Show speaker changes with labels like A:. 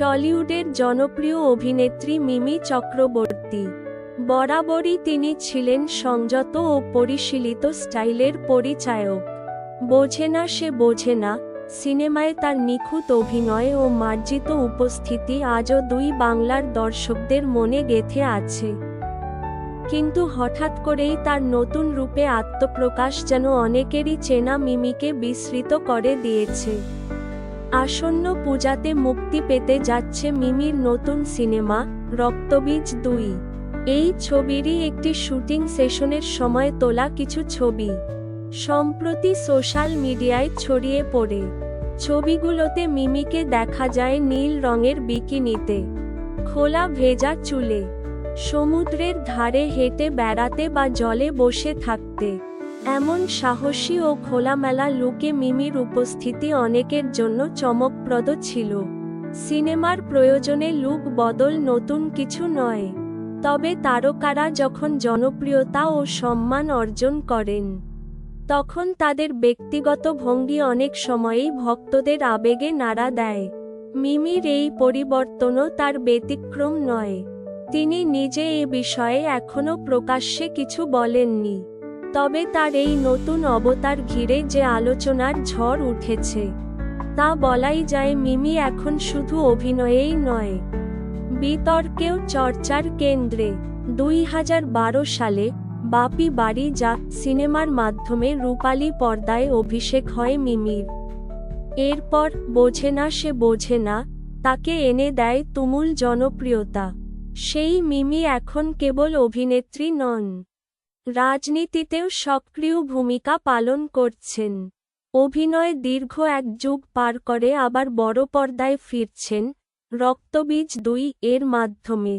A: টলিউডের জনপ্রিয় অভিনেত্রী মিমি চক্রবর্তী। বরাবরই তিনি ছিলেন সংযত ও পরিশীলিত স্টাইলের পরিচায়ক। বোঝে না সে বোঝে না, সিনেমায় তার নিখুঁত অভিনয় ও মার্জিত উপস্থিতি আজও দুই বাংলার দর্শকদের মনে গেঁথে আছে। কিন্তু হঠাৎ করেই তার নতুন রূপে আত্মপ্রকাশ যেন অনেকেরই চেনা মিমিকে বিস্মৃত করে দিয়েছে। আসন্ন পূজাতে মুক্তি পেতে যাচ্ছে মিমির নতুন সিনেমা, রক্তবীজ দুই। এই ছবিরই একটি শুটিং সেশনের সময় তোলা কিছু ছবি। সম্প্রতি সোশ্যাল মিডিয়ায় ছড়িয়ে পড়ে। ছবিগুলোতে মিমিকে দেখা যায় নীল রঙের বিকিনিতে। খোলা ভেজা চুলে। সমুদ্রের ধারে হেঁটে বেড়াতে বা জলে বসে থাকতে। এমন সাহসী ও খোলামেলা লুকে মিমির উপস্থিতি অনেকের জন্য চমকপ্রদ ছিল। সিনেমার প্রয়োজনে লুক বদল নতুন কিছু নয়। তবে তারকারা যখন জনপ্রিয়তা ও সম্মান অর্জন করেন, তখন তাদের ব্যক্তিগত ভঙ্গি অনেক সময়েই ভক্তদের আবেগে নাড়া দেয়। মিমির এই পরিবর্তনও তার ব্যতিক্রম নয়। তিনি নিজে এ বিষয়ে এখনও প্রকাশ্যে কিছু বলেননি। তবে তার এই নতুন অবতার ঘিরে যে আলোচনার ঝড় উঠেছে, তা বলাই যায় মিমি এখন শুধু অভিনয়েই নয়। বিতর্কেও চর্চার কেন্দ্রে, দুই হাজার বারো সালে বাপি বাড়ি যা সিনেমার মাধ্যমে রূপালী পর্দায় অভিষেক হয় মিমির। এরপর বোঝে না সে বোঝে না, তাকে এনে দেয় তুমুল জনপ্রিয়তা। সেই মিমি এখন কেবল অভিনেত্রী নন। রাজনীতিতেও সক্রিয় ভূমিকা পালন করছেন। অভিনয় দীর্ঘ এক যুগ পার করে আবার বড় পর্দায় ফিরছেন, রক্তবীজ দুই এর মাধ্যমে।